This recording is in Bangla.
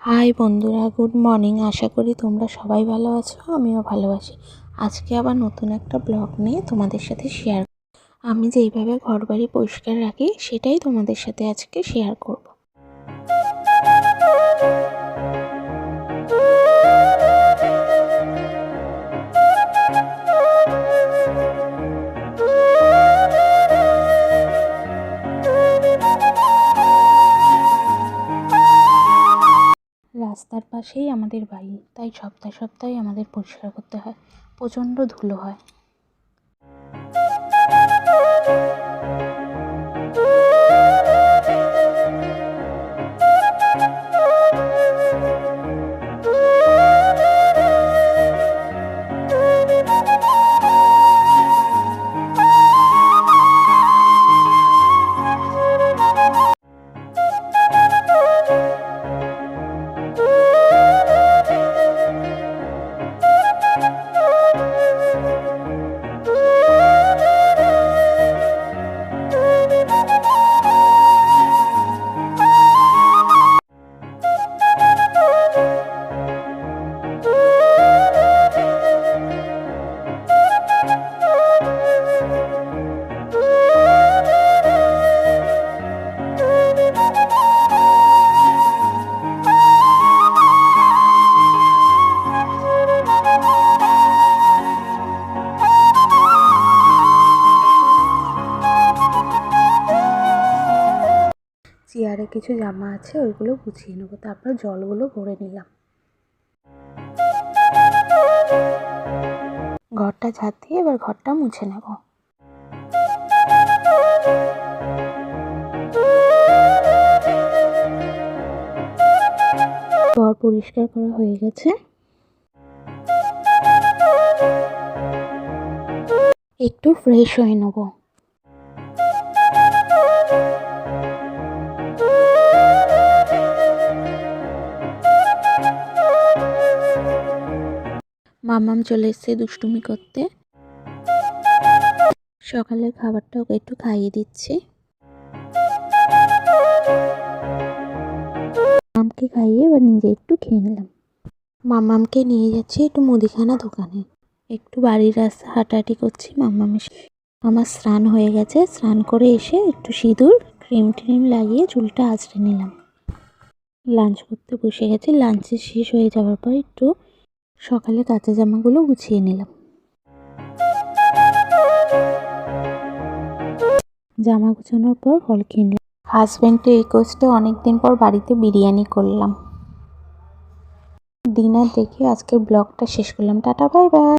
হাই বন্ধুরা, গুড মর্নিং। আশা করি তোমরা সবাই ভালো আছো, আমিও ভালো আছি। আজকে আবার নতুন একটা ব্লগ নিয়ে তোমাদের সাথে শেয়ার আমি যেইভাবে ঘর বাড়ি পরিষ্কার রাখি, সেটাই তোমাদের সাথে আজকে শেয়ার করব। রাস্তার পাশেই আমাদের বাড়ি। তাই সপ্তাহে সপ্তাহে আমাদের পরিষ্কার করতে হয়। প্রচণ্ড ধুলো হয়। চেয়ারে কিছু জামা আছে, ওইগুলো গুছিয়ে নেব। তারপর জলগুলো ভরে নিলাম। ঘরটা ঝাঁট দিয়ে এবার ঘরটা মুছে নেব। ঘর পরিষ্কার করা হয়ে গেছে। একটু ফ্রেশ হয়ে নেব। মামাম চলে এসছে দুষ্টুমি করতে। সকালের খাবারটা ওকে একটু খাইয়ে দিচ্ছি। মামকে খাইয়ে এবার নিজে একটু খেয়ে নিলাম। মামামকে নিয়ে যাচ্ছি একটু মুদিখানা দোকানে। একটু বাড়ির রাস্তা হাঁটাহাঁটি করছি মামামের আমার স্নান হয়ে গেছে। স্নান করে এসে একটু সিঁদুর, ক্রিম ট্রিম লাগিয়ে চুলটা আঁচড়ে নিলাম। লাঞ্চ করতে বসে গেছি। লাঞ্চে শেষ হয়ে যাওয়ার পর একটু সকালে কাঁচা জামাগুলো গুছিয়ে নিলাম। জামা গুছানোর পর ফল কিনলাম হাজব্যান্ডের রিকোয়েস্টে অনেকদিন পর বাড়িতে বিরিয়ানি করলাম। ডিনার দেখে আজকের ব্লগটা শেষ করলাম। Tata bye bye